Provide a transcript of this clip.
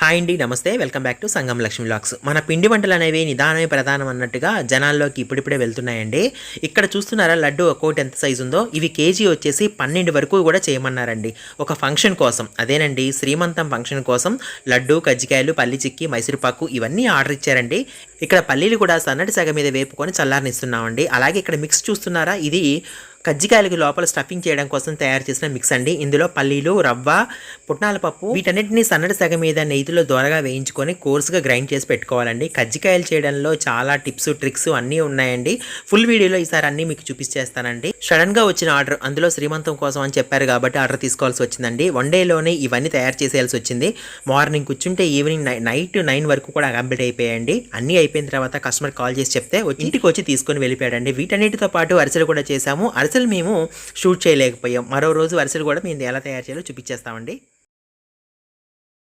Hi అండి నమస్తే. Welcome back to Sangam Lakshmi lakhs మన పిండి వంటలు అనేవి నిదానమే ప్రధానం అన్నట్టుగా జనాల్లోకి ఇప్పుడిప్పుడే వెళ్తున్నాయండి. ఇక్కడ చూస్తున్నారా లడ్డు ఒక్కోటి ఎంత సైజు ఉందో? ఇవి కేజీ వచ్చేసి పన్నెండు వరకు కూడా చేయమన్నారండి. ఒక ఫంక్షన్ కోసం అదేనండి శ్రీమంతం ఫంక్షన్ కోసం లడ్డు కజ్జికాయలు పల్లి చిక్కి మైసూరుపాకు ఇవన్నీ ఆర్డర్ ఇచ్చారండి. ఇక్కడ పల్లీలు కూడా సన్నటి సగం మీద వేపుకొని చల్లారనిస్తున్నామండి. అలాగే ఇక్కడ మిక్స్ చూస్తున్నారా? ఇది కజ్జికాయలకి లోపల స్టఫింగ్ చేయడం కోసం తయారు చేసిన మిక్స్ అండి. ఇందులో పల్లీలు రవ్వ పుట్నాల పప్పు వీటన్నిటిని సన్నటి సగ మీద నెయ్యిలో దోరగా వేయించుకొని కోర్సుగా గ్రైండ్ చేసి పెట్టుకోవాలండి. కజ్జికాయలు చేయడంలో చాలా టిప్స్ ట్రిక్స్ అన్నీ ఉన్నాయండి. ఫుల్ వీడియోలో ఈసారి అన్నీ మీకు చూపించేస్తానండి సడన్గా వచ్చిన ఆర్డర్ అందులో శ్రీమంతం కోసం అని చెప్పారు కాబట్టి ఆర్డర్ తీసుకోవాల్సి వచ్చిందండి. వన్ డేలోనే ఇవన్నీ తయారు చేసేయాల్సి వచ్చింది. మార్నింగ్ కూర్చుంటే ఈవినింగ్ నైట్ నైన్ వరకు కూడా కంప్లీట్ అయిపోయాయండి. అన్నీ అయిపోయిన తర్వాత కస్టమర్ కాల్ చేసి చెప్తే ఇంటికి వచ్చి తీసుకొని వెళ్ళిపోయాడండి. వీటన్నిటితో పాటు అరిసెలు కూడా చేశాము. అరిసెలు అరిసెలు మేము షూట్ చేయలేకపోయాం. మరో రోజు అరిసెలు కూడా మేము ఎలా తయారు చేయాలో చూపించేస్తామండి.